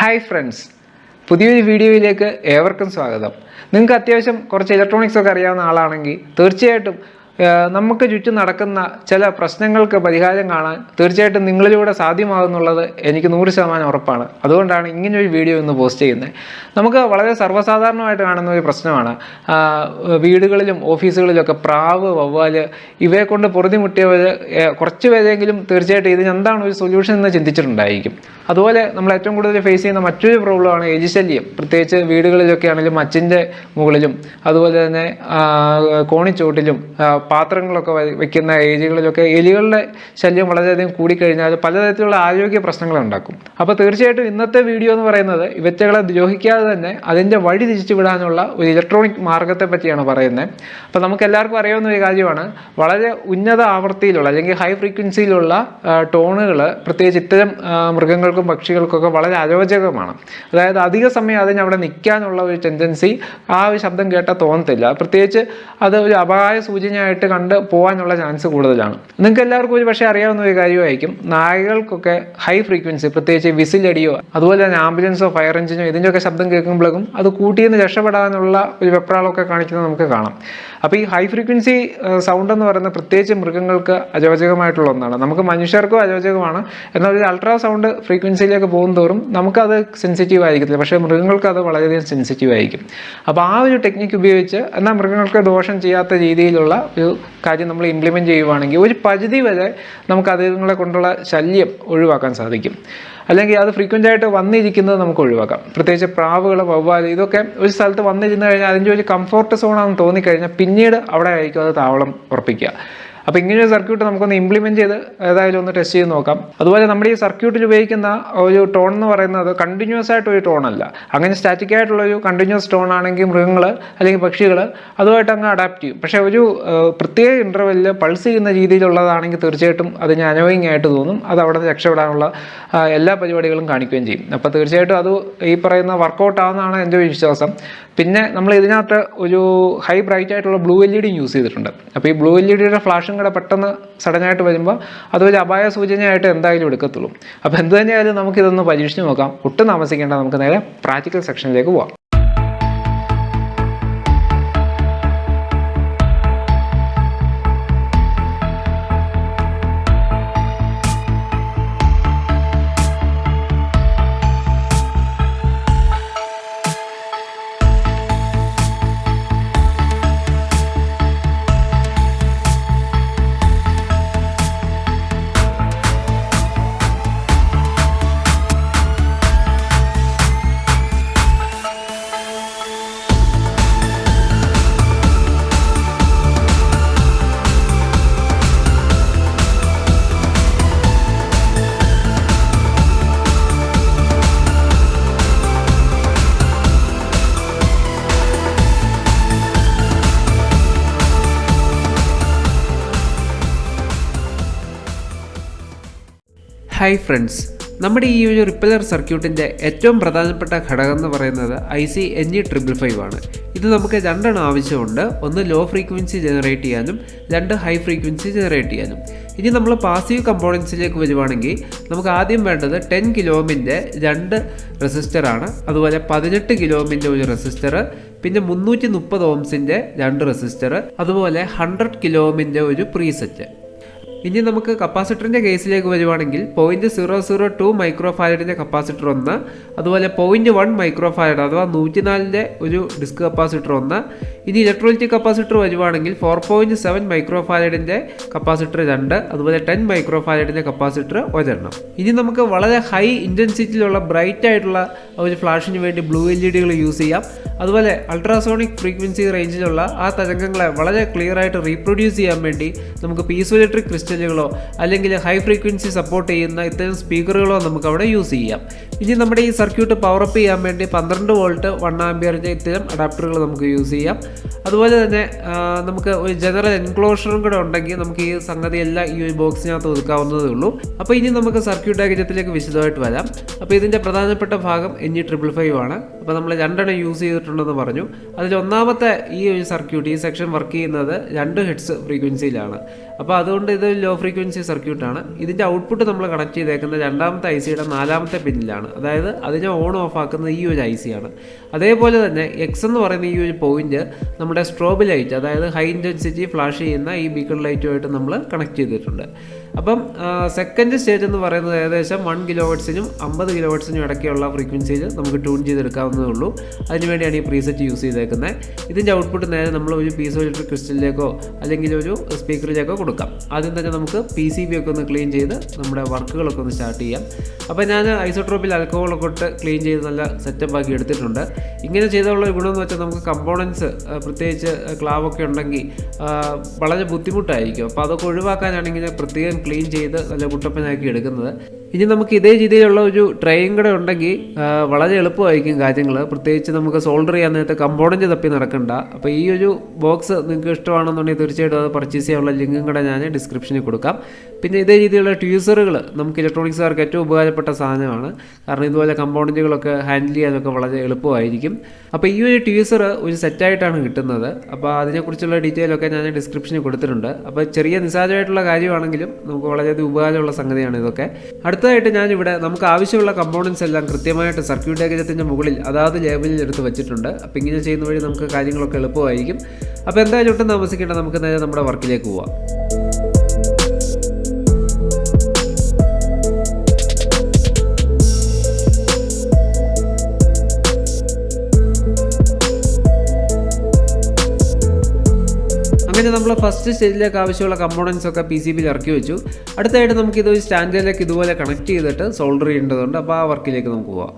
Hi friends പുതിയൊരു വീഡിയോയിലേക്ക് ഏവർക്കും സ്വാഗതം. നിങ്ങൾക്ക് അത്യാവശ്യം കുറച്ച് ഇലക്ട്രോണിക്സ് ഒക്കെ അറിയാവുന്ന ആളാണെങ്കിൽ തീർച്ചയായിട്ടും നമുക്ക് ചുറ്റും നടക്കുന്ന ചില പ്രശ്നങ്ങൾക്ക് പരിഹാരം കാണാൻ തീർച്ചയായിട്ടും നിങ്ങളിലൂടെ സാധ്യമാകുന്നുള്ളത് എനിക്ക് നൂറ് ശതമാനം ഉറപ്പാണ്. അതുകൊണ്ടാണ് ഇങ്ങനൊരു വീഡിയോ ഇന്ന് പോസ്റ്റ് ചെയ്യുന്നത്. നമുക്ക് വളരെ സർവസാധാരണമായിട്ട് കാണുന്ന ഒരു പ്രശ്നമാണ്. വീടുകളിലും വീടുകളിലും ഓഫീസുകളിലൊക്കെ പ്രാവ് വവ്വാൽ ഇവയെ കൊണ്ട് പൊറുതിമുട്ടിയവർ കുറച്ച് പേരെങ്കിലും തീർച്ചയായിട്ടും ഇതിന് എന്താണ് ഒരു സൊല്യൂഷൻ എന്ന് ചിന്തിച്ചിട്ടുണ്ടായിരിക്കും. അതുപോലെ നമ്മൾ ഏറ്റവും കൂടുതൽ ഫേസ് ചെയ്യുന്ന മറ്റൊരു പ്രോബ്ലമാണ് എലിശല്യം പ്രത്യേകിച്ച് വീടുകളിലൊക്കെ ആണെങ്കിലും മച്ചിന്റെ മുകളിലും അതുപോലെ തന്നെ കോണിച്ചോട്ടിലും പാത്രങ്ങളൊക്കെ വയ്ക്കുന്ന ഏരിയകളിലൊക്കെ എലികളുടെ ശല്യം വളരെയധികം കൂടിക്കഴിഞ്ഞാൽ പലതരത്തിലുള്ള ആരോഗ്യ പ്രശ്നങ്ങൾ ഉണ്ടാക്കും. അപ്പോൾ തീർച്ചയായിട്ടും ഇന്നത്തെ വീഡിയോ എന്ന് പറയുന്നത് ഇവറ്റകളെ ദ്രോഹിക്കാതെ തന്നെ അതിന്റെ വഴി തിരിച്ചു വിടാനുള്ള ഒരു ഇലക്ട്രോണിക് മാർഗത്തെ പറ്റിയാണ് പറയുന്നത്. അപ്പോൾ നമുക്ക് എല്ലാവർക്കും അറിയാവുന്ന ഒരു കാര്യമാണ്. വളരെ ഉന്നത ആവൃത്തിയിലുള്ള അല്ലെങ്കിൽ ഹൈ ഫ്രീക്വൻസിയിലുള്ള ടോണുകൾ പ്രത്യേകിച്ച് ഇത്തരം മൃഗങ്ങൾക്കും പക്ഷികൾക്കൊക്കെ വളരെ അരോചകമാണ്. അതായത് അധിക സമയം അതിന് അവിടെ നിൽക്കാനുള്ള ഒരു ടെൻഡൻസി ആ ഒരു ശബ്ദം കേട്ടാൽ തോന്നത്തില്ല. പ്രത്യേകിച്ച് അത് ഒരു അപായ സൂചനയായിട്ട് കണ്ട് പോകാനുള്ള ചാൻസ് കൂടുതലാണ്. നിങ്ങൾക്ക് എല്ലാവർക്കും ഒരു പക്ഷേ അറിയാവുന്ന ഒരു കാര്യമായിരിക്കും. നായകൾക്കൊക്കെ ഹൈ ഫ്രീക്വൻസി പ്രത്യേകിച്ച് വിസിലടിയോ അതുപോലെ തന്നെ ആംബുലൻസോ ഫയർ എഞ്ചിനോ ഇതിന്റെയൊക്കെ ശബ്ദം കേൾക്കുമ്പോഴേക്കും അത് കൂട്ടിയെന്ന് രക്ഷപ്പെടാനുള്ള ഒരു വെപ്രാളമൊക്കെ കാണിക്കുന്നത് നമുക്ക് കാണാം. അപ്പോൾ ഈ ഹൈ ഫ്രീക്വൻസി സൗണ്ട് എന്ന് പറയുന്നത് പ്രത്യേകിച്ച് മൃഗങ്ങൾക്ക് അരോചകമായിട്ടുള്ള ഒന്നാണ്. നമുക്ക് മനുഷ്യർക്കും അരോചകമാണ്. എന്നാൽ ഒരു അൾട്രാ സൗണ്ട് ഫ്രീക്വൻസിയിലേക്ക് പോകും തോറും നമുക്കത് സെൻസിറ്റീവ് ആയിരിക്കത്തില്ല. പക്ഷേ മൃഗങ്ങൾക്ക് അത് വളരെയധികം സെൻസിറ്റീവ് ആയിരിക്കും. അപ്പോൾ ആ ഒരു ടെക്നിക്ക് ഉപയോഗിച്ച് എന്നാൽ മൃഗങ്ങൾക്ക് ദോഷം ചെയ്യാത്ത രീതിയിലുള്ള ഒരു കാര്യം നമ്മൾ ഇംപ്ലിമെന്റ് ചെയ്യുവാണെങ്കിൽ ഒരു പരിധി വരെ നമുക്ക് അദ്ദേഹങ്ങളെ കൊണ്ടുള്ള ശല്യം ഒഴിവാക്കാൻ സാധിക്കും. അല്ലെങ്കിൽ അത് ഫ്രീക്വന്റ് ആയിട്ട് വന്നിരിക്കുന്നത് നമുക്ക് ഒഴിവാക്കാം. പ്രത്യേകിച്ച് പ്രാവുകൾ വവ്വാൽ ഇതൊക്കെ ഒരു സ്ഥലത്ത് വന്നിരുന്നു കഴിഞ്ഞാൽ അതിന്റെ ഒരു കംഫോർട്ട് സോണാണെന്ന് തോന്നിക്കഴിഞ്ഞാൽ പിന്നീട് അവിടെ ആയിരിക്കും അത് താവളം ഉറപ്പിക്കുക. അപ്പോൾ ഇങ്ങനെ ഒരു സർക്യൂട്ട് നമുക്കൊന്ന് ഇംപ്ലിമെന്റ് ചെയ്ത് ഏതായാലും ഒന്ന് ടെസ്റ്റ് ചെയ്ത് നോക്കാം. അതുപോലെ നമ്മുടെ ഈ സർക്യൂട്ടിൽ ഉപയോഗിക്കുന്ന ഒരു ടോൺ എന്ന് പറയുന്നത് കണ്ടിന്യൂസ് ആയിട്ട് ഒരു ടോൺ അല്ല. അങ്ങനെ സ്റ്റാറ്റിക് ആയിട്ടുള്ള ഒരു കണ്ടിന്യൂസ് ടോൺ ആണെങ്കിൽ മൃഗങ്ങൾ അല്ലെങ്കിൽ പക്ഷികൾ അതുമായിട്ട് അങ്ങ് അഡാപ്റ്റ് ചെയ്യും. പക്ഷേ ഒരു പ്രത്യേക ഇന്റർവെല്ലിൽ പൾസ് ചെയ്യുന്ന രീതിയിലുള്ളതാണെങ്കിൽ തീർച്ചയായിട്ടും അതിന് അനോയിങ് ആയിട്ട് തോന്നും. അത് അവിടെ രക്ഷപ്പെടാനുള്ള എല്ലാ പരിപാടികളും കാണിക്കുകയും ചെയ്യും. അപ്പോൾ തീർച്ചയായിട്ടും അത് ഈ പറയുന്ന വർക്കൗട്ട് ആവുന്നതാണ് എന്റെ വിശ്വാസം. പിന്നെ നമ്മൾ ഇതിനകത്ത് ഒരു ഹൈ ബ്രൈറ്റ് ആയിട്ടുള്ള ബ്ലൂ എൽ ഇ ഡിയും യൂസ് ചെയ്തിട്ടുണ്ട്. അപ്പോൾ ഈ ബ്ലൂ എൽ ഇ ഡിയുടെ ഫ്ലാഷും കൂടെ പെട്ടെന്ന് സഡനായിട്ട് വരുമ്പോൾ അതൊരു അപായ സൂചനയായിട്ട് എന്തായാലും എടുക്കത്തുള്ളൂ. അപ്പോൾ എന്ത് തന്നെയായാലും നമുക്കിതൊന്ന് പരീക്ഷിച്ച് നോക്കാം. ഒട്ടും താമസിക്കേണ്ട നമുക്ക് നേരെ പ്രാക്ടിക്കൽ സെക്ഷനിലേക്ക് പോവാം. Hi friends. നമ്മുടെ ഈ ഒരു റിപ്പലർ സർക്യൂട്ടിന്റെ ഏറ്റവും പ്രധാനപ്പെട്ട ഘടകം എന്ന് പറയുന്നത് I C N E triple five ആണ്. ഇത് നമുക്ക് രണ്ടെണ്ണം ആവശ്യമുണ്ട്. ഒന്ന് ലോ ഫ്രീക്വൻസി ജനറേറ്റ് ചെയ്യാനും രണ്ട് ഹൈ ഫ്രീക്വൻസി ജനറേറ്റ് ചെയ്യാനും. ഇനി നമ്മൾ പാസീവ് കമ്പോണൻസിലേക്ക് വരുവാണെങ്കിൽ നമുക്ക് ആദ്യം വേണ്ടത് ടെൻ കിലോമിന്റെ രണ്ട് റെസിസ്റ്ററാണ് അതുപോലെ പതിനെട്ട് കിലോമിന്റെ ഒരു റെസിസ്റ്റർ പിന്നെ മുന്നൂറ്റി മുപ്പത് ഓംസിന്റെ രണ്ട് റെസിസ്റ്റർ അതുപോലെ ഹൺഡ്രഡ് കിലോമിന്റെ ഒരു പ്രീസെറ്റ് ഇനി നമുക്ക് കപ്പാസിറ്ററിന്റെ കേസിലേക്ക് വരുവാണെങ്കിൽ point zero zero two micro ഫാരഡിന്റെ capacitor ഒന്ന് അതുപോലെ പോയിന്റ് വൺ മൈക്രോ ഫാരഡ് അഥവാ നൂറ്റിനാലിന്റെ ഒരു ഡിസ്ക് കപ്പാസിറ്റർ ഒന്ന്. ഇനി ഇലക്ട്രോണിക് കപ്പാസിറ്റർ വരുവാണെങ്കിൽ ഫോർ പോയിന്റ് സെവൻ മൈക്രോ ഫാരഡിന്റെ കപ്പാസിറ്റർ രണ്ട് അതുപോലെ ടെൻ മൈക്രോ ഫാരഡിന്റെ കപ്പാസിറ്റർ ഒരെണ്ണം. ഇനി നമുക്ക് വളരെ ഹൈ ഇന്റൻസിറ്റിയിലുള്ള ബ്രൈറ്റ് ആയിട്ടുള്ള ഒരു ഫ്ലാഷിന് വേണ്ടി ബ്ലൂ എൽ ഇ ഡികൾ യൂസ് ചെയ്യാം. അതുപോലെ അൾട്രാസോണിക് ഫ്രീക്വൻസി റേഞ്ചിലുള്ള ആ തരംഗങ്ങളെ വളരെ ക്ലിയർ ആയിട്ട് റീപ്രൊഡ്യൂസ് ചെയ്യാൻ വേണ്ടി നമുക്ക് പീസോ ഇലക്ട്രിക് ക്രിസ്റ്റലുകളോ അല്ലെങ്കിൽ ഹൈ ഫ്രീക്വൻസി സപ്പോർട്ട് ചെയ്യുന്ന ഇത്തരം സ്പീക്കറുകളോ നമുക്ക് അവിടെ യൂസ് ചെയ്യാം. ഇനി നമ്മുടെ ഈ സർക്യൂട്ട് പവറപ്പ് ചെയ്യാൻ വേണ്ടി പന്ത്രണ്ട് വോൾട്ട് വൺ ആംബിയറിന്റെ ഇത്തരം അഡാപ്റ്ററുകൾ നമുക്ക് യൂസ് ചെയ്യാം. അതുപോലെ തന്നെ നമുക്ക് ഒരു ജനറൽ എൻക്ലോഷറും കൂടെ ഉണ്ടെങ്കിൽ നമുക്ക് ഈ സംഗതിയെല്ലാം ഈ ഒരു ബോക്സിനകത്ത് ഒതുക്കാവുന്നതേ ഉള്ളൂ. അപ്പോൾ ഇനി നമുക്ക് സർക്യൂട്ട് ഡയഗ്രത്തിലേക്ക് വിശദമായിട്ട് വരാം. അപ്പോൾ ഇതിന്റെ പ്രധാനപ്പെട്ട ഭാഗം എൻ ഇ ട്രിപ്പിൾ ഫൈവ് ആണ്. അപ്പോൾ നമ്മൾ രണ്ടെണ്ണം യൂസ് ചെയ്തിട്ടുണ്ടെന്ന് പറഞ്ഞു. അതിൽ ഒന്നാമത്തെ ഈ ഒരു സർക്യൂട്ട് ഈ സെക്ഷൻ വർക്ക് ചെയ്യുന്നത് രണ്ട് ഹെഡ്സ് ഫ്രീക്വൻസിയിലാണ് അപ്പോൾ അതുകൊണ്ട് ഇത് ലോ ഫ്രീക്വൻസി സർക്യൂട്ടാണ് ഇതിന്റെ ഔട്ട്പുട്ട് നമ്മൾ കണക്ട് ചെയ്തേക്കുന്നത് രണ്ടാമത്തെ ഐ സിയുടെ നാലാമത്തെ പിന്നിലാണ്. അതായത് അതിനെ ഓൺ ഓഫ് ആക്കുന്നത് ഈ ഒരു ഐ സി ആണ്. അതേപോലെ തന്നെ എക്സ് എന്ന് പറയുന്ന ഈ ഒരു പോയിന്റ് നമ്മുടെ സ്ട്രോബ് ലൈറ്റ് അതായത് ഹൈ ഇന്റൻസിറ്റി ഫ്ലാഷ് ചെയ്യുന്ന ഈ ബീക്കൺ ലൈറ്റുമായിട്ട് നമ്മൾ കണക്ട് ചെയ്തിട്ടുണ്ട്. അപ്പം സെക്കൻഡ് സ്റ്റേജ് എന്ന് പറയുന്നത് ഏകദേശം വൺ കിലോ ഹെർട്സിനും അമ്പത് കിലോ ഹെർട്സിനും ഇടയ്ക്കുള്ള ഫ്രീക്വൻസിയിൽ നമുക്ക് ട്യൂൺ ചെയ്തെടുക്കാവുന്നതേ ഉള്ളൂ. അതിനുവേണ്ടിയാണ് ഈ പ്രീസെറ്റ് യൂസ് ചെയ്തേക്കുന്നത്. ഇതിന്റെ ഔട്ട്പുട്ട് നേരെ നമ്മൾ ഒരു പീസോ ഇലക്ട്രിക് ക്രിസ്റ്റലിലേക്കോ അല്ലെങ്കിൽ ഒരു സ്പീക്കറിലേക്കോ കൊടുക്കാം. ആദ്യം തന്നെ നമുക്ക് പി സി ബി ഒക്കെ ഒന്ന് ക്ലീൻ ചെയ്ത് നമ്മുടെ വർക്കുകളൊക്കെ ഒന്ന് സ്റ്റാർട്ട് ചെയ്യാം. അപ്പോൾ ഞാൻ ഐസോട്രോപ്പിൽ ആൽക്കഹോളൊക്കെ ഇട്ട് ക്ലീൻ ചെയ്ത് നല്ല സെറ്റപ്പ് ആക്കി എടുത്തിട്ടുണ്ട്. ഇങ്ങനെ ചെയ്തുള്ള ഒരു ഗുണമെന്ന് വെച്ചാൽ നമുക്ക് കമ്പോണൻസ് പ്രത്യേകിച്ച് ക്ലാവൊക്കെ ഉണ്ടെങ്കിൽ വളരെ ബുദ്ധിമുട്ടായിരിക്കും. അപ്പോൾ അതൊക്കെ ഒഴിവാക്കാനാണെങ്കിൽ പ്രത്യേകം ക്ലീൻ ചെയ്ത് നല്ല കുട്ടപ്പനാക്കി എടുക്കുന്നത്. ഇനി നമുക്ക് ഇതേ രീതിയിലുള്ള ഒരു ട്രെയിൻ കൂടെ ഉണ്ടെങ്കിൽ വളരെ എളുപ്പമായിരിക്കും കാര്യങ്ങൾ. പ്രത്യേകിച്ച് നമുക്ക് സോൾഡർ ചെയ്യാൻ നേരത്തെ കമ്പോണന്റ് തപ്പി നടക്കണ്ട. അപ്പോൾ ഈ ഒരു ബോക്സ് നിങ്ങൾക്ക് ഇഷ്ടമാണെന്നുണ്ടെങ്കിൽ തീർച്ചയായിട്ടും അത് പർച്ചേസ് ചെയ്യാനുള്ള ലിങ്കും കൂടെ ഞാൻ ഡിസ്ക്രിപ്ഷനിൽ കൊടുക്കാം. പിന്നെ ഇതേ രീതിയിലുള്ള ട്യൂസറുകൾ നമുക്ക് ഇലക്ട്രോണിക്സുകാർക്ക് ഏറ്റവും ഉപകാരപ്പെട്ട സാധനമാണ്. കാരണം ഇതുപോലെ കമ്പോണന്റുകളൊക്കെ ഹാൻഡിൽ ചെയ്യാനൊക്കെ വളരെ എളുപ്പമായിരിക്കും. അപ്പോൾ ഈ ഒരു ട്യൂസർ ഒരു സെറ്റായിട്ടാണ് കിട്ടുന്നത്. അപ്പോൾ അതിനെക്കുറിച്ചുള്ള ഡീറ്റെയിലൊക്കെ ഞാൻ ഡിസ്ക്രിപ്ഷനിൽ കൊടുത്തിട്ടുണ്ട്. അപ്പോൾ ചെറിയ നിസ്സാരമായിട്ടുള്ള കാര്യമാണെങ്കിലും നമുക്ക് വളരെയധികം ഉപകാരമുള്ള സംഗതിയാണ് ഇതൊക്കെ. അടുത്തതായിട്ട് ഞാനിവിടെ നമുക്ക് ആവശ്യമുള്ള കമ്പോണൻസ് എല്ലാം കൃത്യമായിട്ട് സർക്യൂട്ട് ഡയഗ്രത്തിന്റെ മുകളിൽ അതാത് ലേബലിൽ എടുത്ത് വെച്ചിട്ടുണ്ട്. അപ്പോൾ ഇങ്ങനെ ചെയ്യുന്ന വഴി നമുക്ക് കാര്യങ്ങളൊക്കെ എളുപ്പമായിരിക്കും. അപ്പോൾ എന്തായാലും ഒട്ടും താമസിക്കേണ്ട നമുക്ക് നേരെ നമ്മുടെ വർക്കിലേക്ക് പോവാം. അങ്ങനെ നമ്മൾ ഫസ്റ്റ് സ്റ്റേജിലേക്ക് ആവശ്യമുള്ള കമ്പോണൻസ് ഒക്കെ പി സി ബിയിൽ ഇറക്കി വെച്ചു. അടുത്തായിട്ട് നമുക്ക് ഇത് ഒരു സ്റ്റാൻഡിലേക്ക് ഇതുപോലെ കണക്ട് ചെയ്തിട്ട് സോൾഡർ ചെയ്യേണ്ടതുണ്ട്. അപ്പോൾ ആ വർക്കിലേക്ക് നമുക്ക് പോവാം.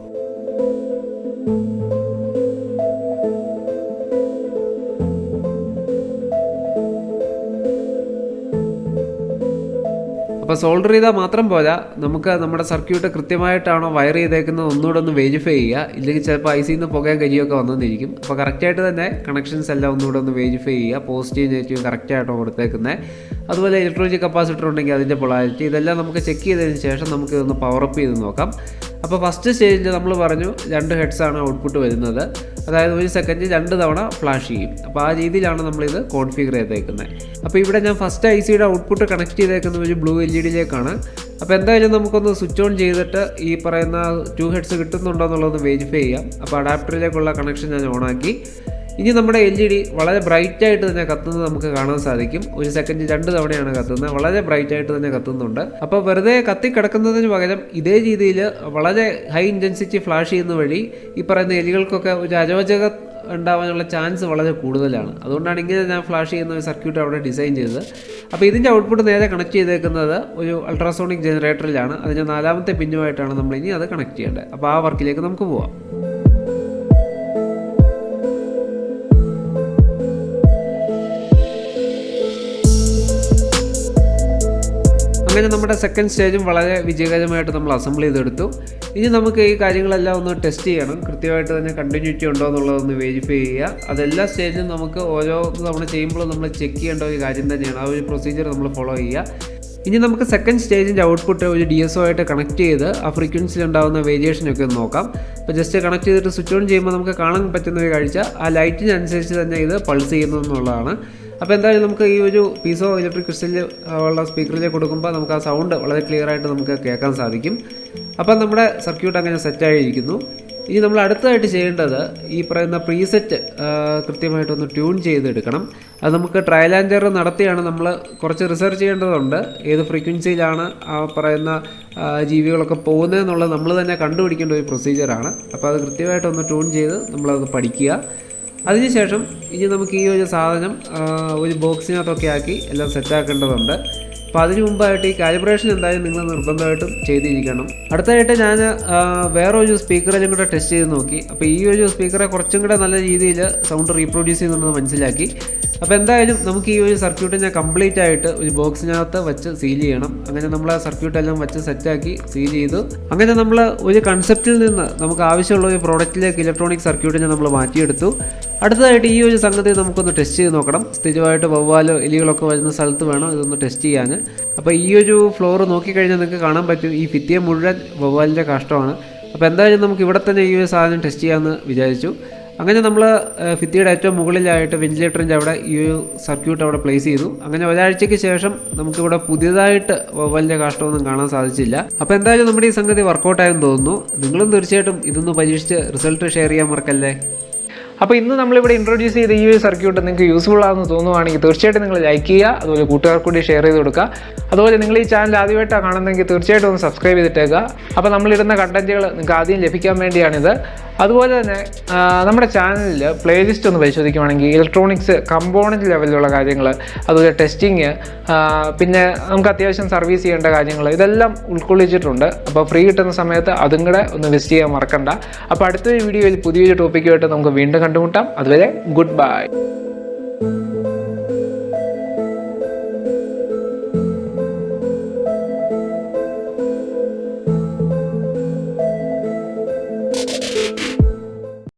അപ്പോൾ സോൾഡർ ചെയ്താൽ മാത്രം പോരാ. നമുക്ക് നമ്മുടെ സർക്യൂട്ട് കൃത്യമായിട്ടാണോ വയർ ചെയ്തേക്കുന്നത് ഒന്നുകൂടെ ഒന്ന് വെരിഫൈ ചെയ്യുക. ഇല്ലെങ്കിൽ ചിലപ്പോൾ ഐ സിയിൽ നിന്ന് പുകയും കരിയൊക്കെ വന്നെന്നിരിക്കും അപ്പോൾ കറക്റ്റായിട്ട് തന്നെ കണക്ഷൻസ് എല്ലാം ഒന്നുകൂടെ ഒന്ന് വെരിഫൈ ചെയ്യുക. പോസിറ്റീവ് നെഗറ്റീവ് കറക്റ്റായിട്ടോ കൊടുത്തേക്കുന്നത്. അതുപോലെ ഇലക്ട്രോണിക് കപ്പാസിറ്റർ ഉണ്ടെങ്കിൽ അതിന്റെ പൊളാരിറ്റി ഇതെല്ലാം നമുക്ക് ചെക്ക് ചെയ്തതിന് ശേഷം നമുക്ക് ഇതൊന്ന് പവർ അപ്പ് ചെയ്ത് നോക്കാം. അപ്പോൾ ഫസ്റ്റ് സ്റ്റേജിൽ നമ്മൾ പറഞ്ഞു രണ്ട് ഹെഡ്സാണ് ഔട്ട്പുട്ട് വരുന്നത്. അതായത് ഒരു സെക്കൻഡ് രണ്ട് തവണ ഫ്ലാഷ് ചെയ്യും. അപ്പോൾ ആ രീതിയിലാണ് നമ്മളിത് കോൺഫിഗർ ചെയ്തേക്കുന്നത് അപ്പോൾ ഇവിടെ ഞാൻ ഫസ്റ്റ് ഐ സിയുടെ ഔട്ട്പുട്ട് കണക്ട് ചെയ്തേക്കുന്ന ഒരു ബ്ലൂ എൽ ഇ ഡിയിലേക്കാണ് അപ്പോൾ എന്തായാലും നമുക്കൊന്ന് സ്വിച്ച് ഓൺ ചെയ്തിട്ട് ഈ പറയുന്ന ടു ഹെഡ്സ് കിട്ടുന്നുണ്ടോ എന്നുള്ളത് വെരിഫൈ ചെയ്യാം. അപ്പോൾ അഡാപ്റ്ററിലേക്കുള്ള കണക്ഷൻ ഞാൻ ഓണാക്കി ഇനി നമ്മുടെ എൽ ഇ ഡി വളരെ ബ്രൈറ്റ് ആയിട്ട് തന്നെ കത്തുന്നത് നമുക്ക് കാണാൻ സാധിക്കും. ഒരു സെക്കൻഡ് രണ്ട് തവണയാണ് കത്തുന്നത്. വളരെ ബ്രൈറ്റ് ആയിട്ട് തന്നെ കത്തുന്നുണ്ട്. അപ്പോൾ വെറുതെ കത്തി കിടക്കുന്നതിന് പകരം ഇതേ രീതിയിൽ വളരെ ഹൈ ഇന്റൻസിറ്റി ഫ്ലാഷ് ചെയ്യുന്ന വഴി ഈ പറയുന്ന എലികൾക്കൊക്കെ ഒരു അരോചക ഉണ്ടാവാനുള്ള ചാൻസ് വളരെ കൂടുതലാണ്. അതുകൊണ്ടാണ് ഇങ്ങനെ ഞാൻ ഫ്ലാഷ് ചെയ്യുന്ന ഒരു സർക്യൂട്ട് അവിടെ ഡിസൈൻ ചെയ്തത്. അപ്പോൾ ഇതിന്റെ ഔട്ട്പുട്ട് നേരെ കണക്ട് ചെയ്തേക്കുന്നത് ഒരു അൾട്രാസോണിക് ജനറേറ്ററിലാണ് അതിന്റെ നാലാമത്തെ പിന്നുമായിട്ടാണ് നമ്മൾ ഇനി അത് കണക്ട് ചെയ്യേണ്ടത്. അപ്പോൾ ആ വർക്കിലേക്ക് നമുക്ക് പോവാം. അങ്ങനെ നമ്മുടെ സെക്കൻഡ് സ്റ്റേജും വളരെ വിജയകരമായിട്ട് നമ്മൾ അസംബിൾ ചെയ്തെടുത്തു. ഇനി നമുക്ക് ഈ കാര്യങ്ങളെല്ലാം ഒന്ന് ടെസ്റ്റ് ചെയ്യണം. കൃത്യമായിട്ട് തന്നെ കണ്ടിന്യൂറ്റി ഉണ്ടോ എന്നുള്ളതൊന്ന് വെരിഫൈ ചെയ്യുക. അതെല്ലാ സ്റ്റേജും നമുക്ക് ഓരോ തവണ ചെയ്യുമ്പോൾ നമ്മൾ ചെക്ക് ചെയ്യേണ്ട ഒരു കാര്യം തന്നെയാണ്. ആ ഒരു പ്രൊസീജിയർ നമ്മൾ ഫോളോ ചെയ്യുക. ഇനി നമുക്ക് സെക്കൻഡ് സ്റ്റേജിന്റെ ഔട്ട്പുട്ട് ഒരു ഡി എസ് ഒ ആയിട്ട് കണക്ട് ചെയ്ത് ആ ഫ്രീക്വൻസിയിൽ ഉണ്ടാകുന്ന വേരിയേഷനൊക്കെ ഒന്ന് നോക്കാം. അപ്പോൾ ജസ്റ്റ് കണക്ട് ചെയ്തിട്ട് സ്വിച്ച് ഓൺ ചെയ്യുമ്പോൾ നമുക്ക് കാണാൻ പറ്റുന്ന ഒരു കാഴ്ച. ആ ലൈറ്റിനനുസരിച്ച് തന്നെ ഇത് പൾസ് ചെയ്യുന്നു എന്നുള്ളതാണ് അപ്പോൾ എന്തായാലും നമുക്ക് ഈ ഒരു പീസോ ഇലക്ട്രിക് ക്രിസ്റ്റലിൽ ഉള്ള സ്പീക്കറിലേക്ക് കൊടുക്കുമ്പോൾ നമുക്ക് ആ സൗണ്ട് വളരെ ക്ലിയർ ആയിട്ട് നമുക്ക് കേൾക്കാൻ സാധിക്കും. അപ്പം നമ്മുടെ സർക്യൂട്ട് അങ്ങനെ സെറ്റായിരിക്കുന്നു ഇനി നമ്മൾ അടുത്തതായിട്ട് ചെയ്യേണ്ടത് ഈ പറയുന്ന പ്രീസെറ്റ് കൃത്യമായിട്ടൊന്ന് ട്യൂൺ ചെയ്തെടുക്കണം. അത് നമുക്ക് ട്രയൽ ആൻഡ് നടത്തിയാണ് നമ്മൾ കുറച്ച് റിസർച്ച് ചെയ്യേണ്ടതുണ്ട്. ഏത് ഫ്രീക്വൻസിയിലാണ് ആ പറയുന്ന ജീവികളൊക്കെ ജീവികളൊക്കെ പോകുന്നതെന്നുള്ളത് നമ്മൾ തന്നെ കണ്ടുപിടിക്കേണ്ട ഒരു പ്രൊസീജിയറാണ് അപ്പോൾ അത് കൃത്യമായിട്ടൊന്ന് ട്യൂൺ ചെയ്ത് നമ്മളത് പഠിക്കുക. അതിനുശേഷം ഇനി നമുക്ക് ഈ ഒരു സാധനം ഒരു ബോക്സിനകത്തൊക്കെ ആക്കി എല്ലാം സെറ്റാക്കേണ്ടതുണ്ട് അപ്പോൾ അതിന് മുമ്പായിട്ട് ഈ കാലിബ്രേഷൻ എന്തായാലും നിങ്ങൾ നിർബന്ധമായിട്ടും ചെയ്തിരിക്കണം. അടുത്തായിട്ട് ഞാൻ വേറൊരു സ്പീക്കറിലും കൂടെ ടെസ്റ്റ് ചെയ്ത് നോക്കി. അപ്പോൾ ഈ ഒരു സ്പീക്കറെ കുറച്ചും കൂടെ നല്ല രീതിയിൽ സൗണ്ട് റീപ്രൊഡ്യൂസ് ചെയ്യുന്നുണ്ടെന്ന് മനസ്സിലാക്കി. അപ്പോൾ എന്തായാലും നമുക്ക് ഈ ഒരു ഞാൻ കംപ്ലീറ്റ് ആയിട്ട് ഒരു ബോക്സിനകത്ത് വെച്ച് സീൽ ചെയ്യണം. അങ്ങനെ നമ്മൾ ആ സർക്യൂട്ട് എല്ലാം വെച്ച് സെറ്റാക്കി സീൽ ചെയ്തു. അങ്ങനെ നമ്മൾ ഒരു കൺസെപ്റ്റിൽ നിന്ന് നമുക്ക് ആവശ്യമുള്ള ഒരു പ്രോഡക്റ്റിലേക്ക് ഇലക്ട്രോണിക് സർക്യൂട്ടിനെ നമ്മൾ മാറ്റിയെടുത്തു. അടുത്തതായിട്ട് ഈ ഒരു സംഗതി നമുക്കൊന്ന് ടെസ്റ്റ് ചെയ്ത് നോക്കണം. സ്ഥിരമായിട്ട് വവ്വാലോ എലികളൊക്കെ വരുന്ന സ്ഥലത്ത് വേണം ഇതൊന്ന് ടെസ്റ്റ് ചെയ്യാൻ. അപ്പോൾ ഈ ഒരു ഫ്ലോർ നോക്കിക്കഴിഞ്ഞാൽ നിങ്ങൾക്ക് കാണാൻ പറ്റും. ഈ ഭിത്തിയെ മുഴുവൻ വവ്വാലിന്റെ കാഷ്ടമാണ്. അപ്പോൾ എന്തായാലും നമുക്ക് ഇവിടെ തന്നെ ഈ ഒരു സാധനം ടെസ്റ്റ് ചെയ്യാമെന്ന് വിചാരിച്ചു. അങ്ങനെ നമ്മൾ ഭിത്തിയുടെ ഏറ്റവും മുകളിലായിട്ട് വെന്റിലേറ്ററിന്റെ അവിടെ ഈ ഒരു സർക്യൂട്ട് അവിടെ പ്ലേസ് ചെയ്തു. അങ്ങനെ ഒരാഴ്ചയ്ക്ക് ശേഷം നമുക്കിവിടെ പുതിയതായിട്ട് വവ്വാലിന്റെ കാഷ്ടമൊന്നും കാണാൻ സാധിച്ചില്ല. അപ്പോൾ എന്തായാലും നമ്മുടെ ഈ സംഗതി വർക്കൗട്ടായെന്ന് തോന്നുന്നു. നിങ്ങളും തീർച്ചയായിട്ടും ഇതൊന്ന് പരീക്ഷിച്ച് റിസൾട്ട് ഷെയർ ചെയ്യാൻ മറക്കല്ലേ? അപ്പോൾ ഇന്ന് നമ്മളിവിടെ ഇൻട്രൊഡ്യൂസ് ചെയ്ത ഈ ഒരു സർക്യൂട്ട് നിങ്ങൾക്ക് യൂസ്ഫുൾ ആണെന്ന് തോന്നുവാണെങ്കിൽ തീർച്ചയായിട്ടും നിങ്ങൾ ലൈക്ക് ചെയ്യുക അതുപോലെ കൂട്ടുകാർക്ക് കൂടി ഷെയർ ചെയ്ത് കൊടുക്കുക. അതുപോലെ നിങ്ങൾ ഈ ചാനൽ ആദ്യമായിട്ടാണ് കാണുന്നതെങ്കിൽ തീർച്ചയായിട്ടും ഒന്ന് സബ്സ്ക്രൈബ് ചെയ്തിട്ടേക്കുക. അപ്പോൾ നമ്മളിടുന്ന കണ്ടന്റുകൾ നിങ്ങൾക്ക് ആദ്യം ലഭിക്കാൻ വേണ്ടിയാണിത്. അതുപോലെ തന്നെ നമ്മുടെ ചാനലിൽ പ്ലേലിസ്റ്റ് ഒന്ന് പരിശോധിക്കുവാണെങ്കിൽ ഇലക്ട്രോണിക്സ് കമ്പോണന്റ് ലെവലിലുള്ള കാര്യങ്ങൾ അതുപോലെ ടെസ്റ്റിങ് പിന്നെ നമുക്ക് അത്യാവശ്യം സർവീസ് ചെയ്യേണ്ട കാര്യങ്ങൾ ഇതെല്ലാം ഉൾക്കൊള്ളിച്ചിട്ടുണ്ട്. അപ്പോൾ ഫ്രീ കിട്ടുന്ന സമയത്ത് അതും കൂടെ ഒന്ന് വിസിറ്റ് ചെയ്യാൻ മറക്കണ്ട. അപ്പോൾ അടുത്തൊരു വീഡിയോയിൽ പുതിയൊരു ടോപ്പിക്കുമായിട്ട് നമുക്ക് വീണ്ടും കണ്ടുമുട്ടാം. അതുവരെ ഗുഡ് ബൈ